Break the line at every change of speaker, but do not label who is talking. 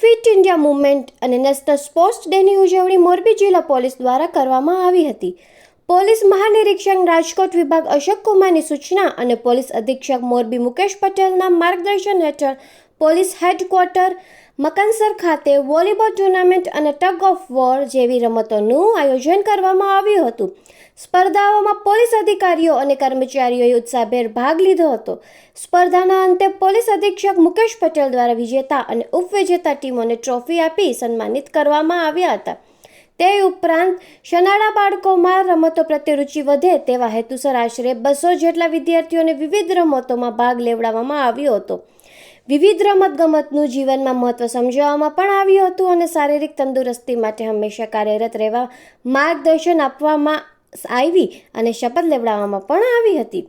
Fit India movement અને national sports ડેની ઉજવણી મોરબી જિલ્લા પોલીસ દ્વારા કરવામાં આવી હતી. પોલીસ મહાનિરીક્ષક રાજકોટ વિભાગ અશોક કુમારની સૂચના અને પોલીસ અધિક્ષક મોરબી મુકેશ પટેલના માર્ગદર્શન હેઠળ પોલીસ હેડક્વાર્ટર મકાનસર ખાતે વોલીબોલ ટુર્નામેન્ટ અને ટગ ઓફ વોર જેવી રમતોનું આયોજન કરવામાં આવ્યું હતું. સ્પર્ધાઓમાં પોલીસ અધિકારીઓ અને કર્મચારીઓએ ઉત્સાહભેર ભાગ લીધો હતો. સ્પર્ધાના અંતે પોલીસ અધિક્ષક મુકેશ પટેલ દ્વારા વિજેતા અને ઉપવિજેતા ટીમોને ટ્રોફી આપી સન્માનિત કરવામાં આવ્યા હતા. તે ઉપરાંત શનાળા બાળકોમાં રમતો પ્રત્યે રુચિ વધે તેવા હેતુસર આશરે બસો જેટલા વિદ્યાર્થીઓને વિવિધ રમતોમાં ભાગ લેવડાવવામાં આવ્યો હતો. વિવિધ રમતગમતનું જીવનમાં મહત્ત્વ સમજાવવામાં પણ આવ્યું હતું અને શારીરિક તંદુરસ્તી માટે હંમેશા કાર્યરત રહેવા માર્ગદર્શન આપવામાં આવી અને શપથ લેવડાવવામાં પણ આવી હતી.